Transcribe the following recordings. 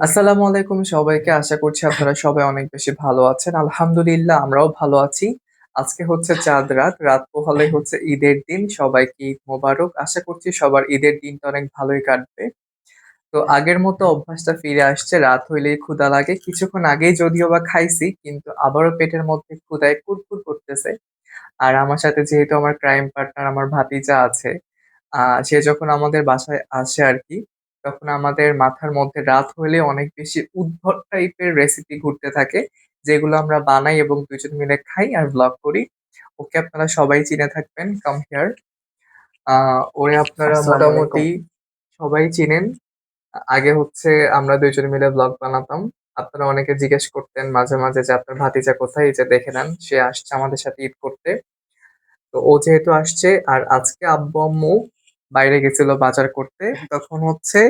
আসসালামু আলাইকুম সবাইকে। আশা করছি আপনারা সবাই অনেক বেশি ভালো আছেন। আলহামদুলিল্লাহ, আমরাও ভালো আছি। আজকে হচ্ছে চাঁদ রাত। রাত পোহালে হচ্ছে ঈদের দিন। সবাইকে ঈদ মোবারক। আশা করছি সবার ঈদের দিনটা অনেক ভালোই কাটবে। তো আগের মতো অভ্যাসটা ফিরে আসছে। রাত হইলেই ক্ষুধা লাগে। কিছুক্ষণ আগেই যদিও বা খাইছি, কিন্তু আবারও পেটের মধ্যে ক্ষুধায় কুরকুর করতেছে। আর আমার সাথে যেহেতু আমার ক্রাইম পার্টনার আমার ভাতিজা আছে, আহ, সে যখন আমাদের বাসায় আসে আর কি তখন আমাদের মাথার মধ্যে রাত হলে অনেক বেশি উদ্ভট টাইপের রেসিপি ঘুরতে থাকে যেগুলো আমরা বানাই এবং দুজন মিলে খাই আর ব্লগ করি। ওকে আপনারা সবাই চিনে থাকবেন কাম হিয়ার ওরে আপনারা আসসালামু মোটামুটি সবাই চিনেন। আগে হচ্ছে আমরা দুইজন মিলে ব্লগ বানাতাম। আপনারা অনেকে জিজ্ঞেস করতেন মাঝে মাঝে যে আপনার ভাতিজা কোথায়? এই যে দেখে নেন সে আসছে আমাদের সাথে ঈদ করতে। তো ও যেহেতু আসছে আর আজকে আব্বু আম্মু বাইরে গেছিল বাজার করতে তখন হচ্ছে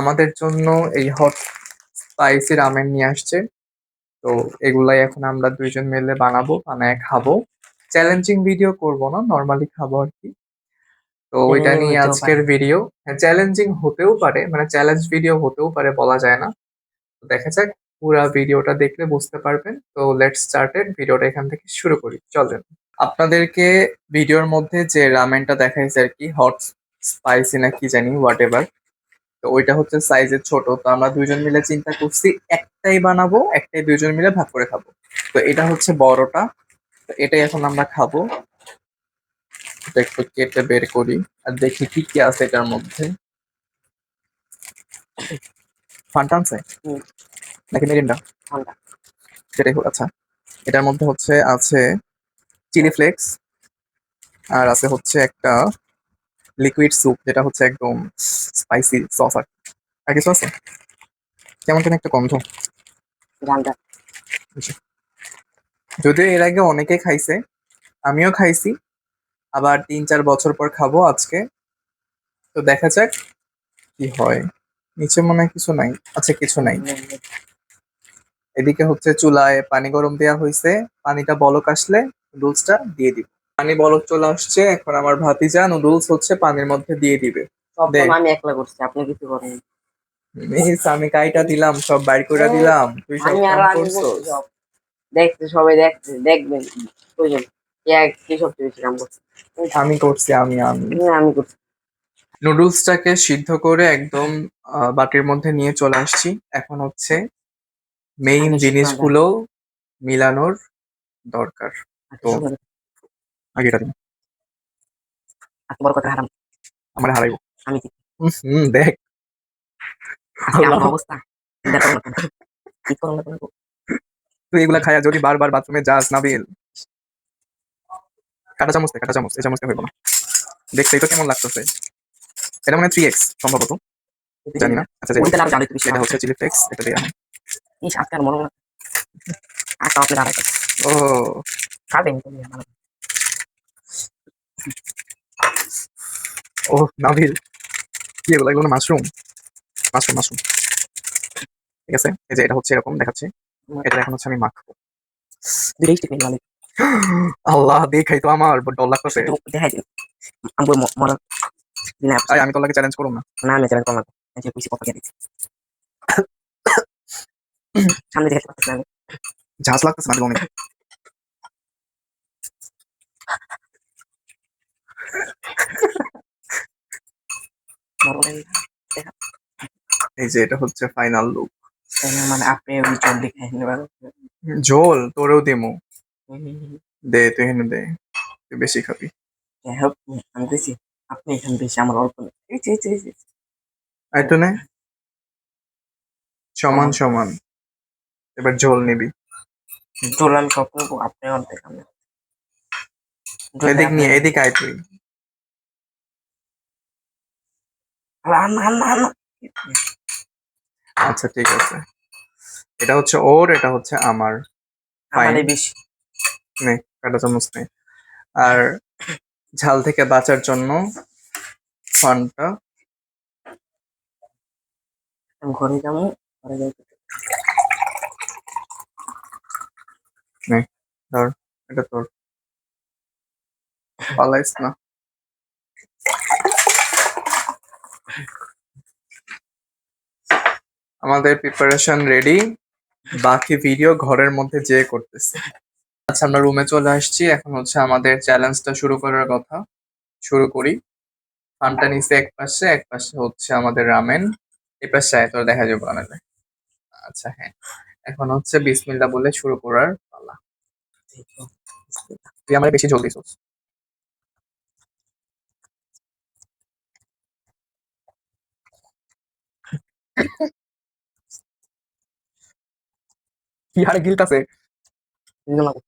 আমাদের জন্য এই হট স্পাইসি রামেন নিয়ে আসছে। তো এগুলাই এখন আমরা দুইজন মিলে বানাবো বানায় খাব। চ্যালেঞ্জিং ভিডিও করব না নর্মালি খাব আর কি। তো ওইটা নিয়ে আজকের। ভিডিও চ্যালেঞ্জিং হতেও পারে মানে চ্যালেঞ্জ ভিডিও হতেও পারে বলা যায় না। তো দেখা যাক পুরা ভিডিওটা দেখলে বুঝতে পারবেন। তো লেটস স্টার্টেড ভিডিওটা এখান থেকে শুরু করি। চলেন। আপনাদেরকে ভিডিওর মধ্যে যে রামেনটা দেখাইছে আর কি হট স্পাইসি না কি জানি হোয়াট এভার তো ওইটা হচ্ছে সাইজে ছোট। তো আমরা দুইজন মিলে চিন্তা করছি একটাই বানাবো একটাই দুইজন মিলে ভাগ করে খাব। তো এটা হচ্ছে বড়টা তো এটাই এখন আমরা খাব। এটা একটু কেটে বের করি আর দেখি কি কি আছে এটার মধ্যে। ফান্টা আছে? নাকি মেরিন্ডা? সেটাই আচ্ছা এটার মধ্যে হচ্ছে আছে চিলি ফ্লেক্স। আর আছে হচ্ছে একটা লিকুইড স্যুপ যেটা হচ্ছে একদম স্পাইসি সস আর আর কিছু আছে? কেমন কেন একটা গন্ধ। গানটা যদিও এর আগে অনেকে খাইছে আমিও খাইছি আবার তিন চার বছর পর খাব আজকে। তো দেখা যাক কি হয়। নিচে মনে হয় কিছু নাই। আচ্ছা কিছু নাই। এদিকে হচ্ছে চুলায় পানি গরম দেওয়া হয়েছে পানিটা বলক আসলে নুডলসটা দিয়ে দিব। পানি বলক চলে আসছে এখন আমার ভাতিজা নুডলস হচ্ছে পানির মধ্যে দিয়ে দিবে। আমি একলা করছি আপনি কিছু করেন মিস আমি কাইটা দিলাম সব বাইর করে দিলাম। তুই সব করছস? সবাই দেখছে দেখবেন প্রয়োজন কে এক- কে সবচেয়ে বেশি কাম করছে? আমি করছি আমি আমি। হ্যাঁ, আমি করছি। নুডলসটাকে সিদ্ধ করে একদম বাটির মধ্যে নিয়ে চলে আসছি। এখন হচ্ছে মেইন আগে জিনিসগুলো মিলানোর দরকার। তো আগে এটা দিন। এত বড় কথা হারাম। আমার হারাইবো। আমি হুম দেখ। আমার অবস্থা চিন্তা করো না। কি করো না তুই এগুলা খায়া যদি বারবার বাথরুমে যাস নাবিল। কাটা চামচ কাটা চামচ এই চামচটা হইব না। দেখতেই তো কেমন লাগতেছে। এটা মানে থ্রি এক্স সম্ভবত। জানি না। আচ্ছা এটা হচ্ছে চিলি ফ্লেক্স এটা দিয়ে এই আজকে আর মনে ও খাবেন ও নাবিল কি এগুলো এগুলো মাশরুম। Mushroom mushroom. ঠিক আছে? এই যে এটা হচ্ছে এরকম দেখাচ্ছে। এটা এখন হচ্ছে আমি মাখবো। আল্লাহ দেখাই তো আমার ডর লাগতেছে দেখাই আমি মরা না আমি তোর লাগে চ্যালেঞ্জ করুম না? না আমি চ্যালেঞ্জ করলাম এই যে পুষি কথা দিচ্ছি সামনে দেখতে পাচ্ছি না আমি। ঝাঁজ লাগতেছে না অনেক বড় বড় এই যে এটা হচ্ছে ফাইনাল লুক মানে আপনি ওই চোখ দেখে ঝোল তোরেও দেমু। দে তুই দে। তুই বেশি খাবি। যাই হোক আমি বেশি আপনি এখানে বেশি আমার অল্প। এই যে, এই যে, এই তো নে। সমান সমান। এবার ঝোল নিবি। জোর আমি সব নেব আপনি অর্ধেক আমি এদিক নিয়ে এদিক আয় তুই আল্লাহ, আল্লাহ, আল্লাহ, আল্লাহ। আচ্ছা ঠিক আছে। এটা হচ্ছে ওর এটা হচ্ছে আমার। আমারই বেশি। নে কাটা চামচ নে আর ঝাল থেকে বাঁচার জন্য ফানটা ঘরে যাব ঘরে যাই। ধর এটা তোর। পালাইস না। আমাদের প্রিপারেশন রেডি বাকি ভিডিও ঘরের মধ্যে যে করতেছে। আচ্ছা আমরা রুমে চলে আসছি। এখন হচ্ছে আমাদের চ্যালেঞ্জটা শুরু করার কথা। শুরু করি। ফানটা নিচে এক পাশে এক পাশে হচ্ছে আমাদের রামেন এই পাশে তোর দেখা যাবে বানালে আচ্ছা হ্যাঁ। এখন হচ্ছে বিসমিল্লা বলে শুরু করার পালা। তুই আমার বেশি জলদি সোস কি হারে গিল্ট আছে নিজে মাগো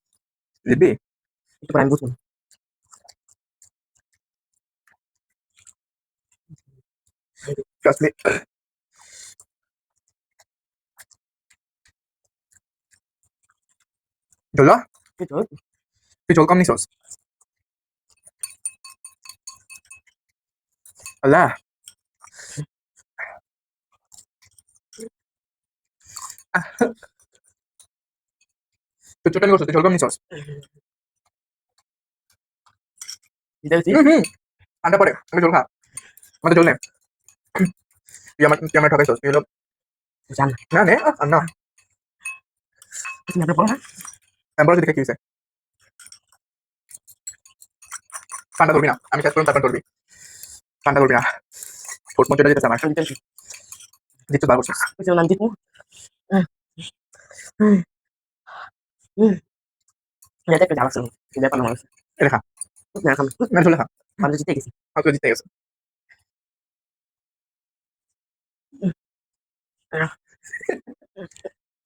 দিদি একটু পরে আমি বুঝব Trust me. জল্লা এই তো তুই জল কম তুই চোটানি তুই নিছোস পরে আমি জল খা আমাদের জল নে তুই আমার তুই আমার ঠকাইছস তুই হলো জান না নে আর না তুমি আপনার বলো না আমি বড় দিকে কি হয়েছে ঠান্ডা ধরবি না আমি কাজ করলাম তারপর ধরবি ঠান্ডা ধরবি না ঠোঁট মধ্যে যেতেছে আমার আমি দিতেছি দিতে বার এটা একটা জ্বালা ছিল এই ব্যাপার না মানুষ এটা খা না খাম না ঝোলে খা পান্ডে জিতে গেছি হয়তো জিতে গেছে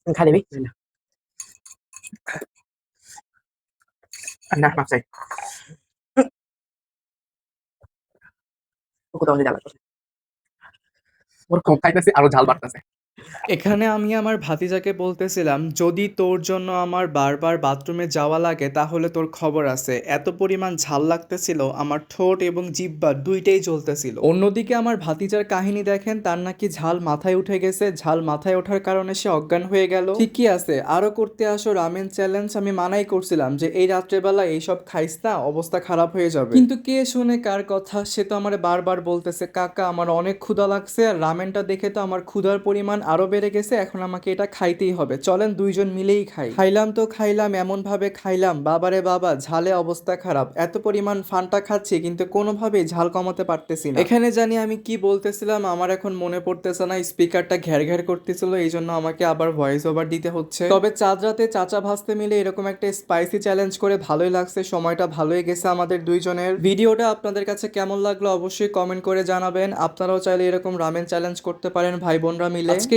খাই দেবি না মাপ চাই কোথাও জ্বালা ওর খুব খাইতেছে আরও ঝাল বাড়তেছে এখানে আমি আমার ভাতিজাকে বলতেছিলাম, যদি তোর জন্য আমার বারবার বাথরুমে যাওয়া লাগে, তাহলে তোর খবর আছে। এত পরিমাণ ঝাল লাগতেছিল, আমার ঠোঁট এবং জিব্বা দুইটাই জ্বলতেছিল। অন্যদিকে আমার ভাতিজার কাহিনী দেখেন, তার নাকি ঝাল মাথায় উঠে গেছে। ঝাল মাথায় ওঠার কারণে সে অজ্ঞান হয়ে গেল। ঠিকই আছে, আরও করতে আসো, রামেন চ্যালেঞ্জ আমি মানাই করছিলাম যে এই রাত্রেবেলা এইসব খাইস না, অবস্থা খারাপ হয়ে যাবে। কিন্তু কে শুনে কার কথা, সে তো আমার বারবার বলতেছে, কাকা, আমার অনেক ক্ষুধা লাগছে, আর রামেনটা দেখে তো আমার ক্ষুধার পরিমাণ আরও বেড়ে গেছে, এখন আমাকে এটা খাইতেই হবে। চলেন দুইজন মিলেই খাই। খাইলাম তো খাইলাম এমন ভাবে খাইলাম, বাবারে বাবা, ঝালে অবস্থা খারাপ। এত পরিমাণ ফান্টা খাচ্ছি, কিন্তু কোনোভাবেই ঝাল কমাতে পারতেছি না। এখানে জানি আমি কি বলতেছিলাম, আমার এখন মনে পড়তেছে না, স্পিকারটা ঘ্যার ঘ্যার করতেছিল এই জন্য আমাকে আবার ভয়েস ওভার দিতে হচ্ছে। তবে চাঁদ রাতে চাচা ভাসতে মিলে এরকম একটা স্পাইসি চ্যালেঞ্জ করে ভালোই লাগছে, সময়টা ভালোই গেছে আমাদের দুইজনের। ভিডিওটা আপনাদের কাছে কেমন লাগল অবশ্যই কমেন্ট করে জানাবেন। আপনারাও চাইলে এরকম রামেন চ্যালেঞ্জ করতে পারেন ভাই বোনরা মিলে। আজকে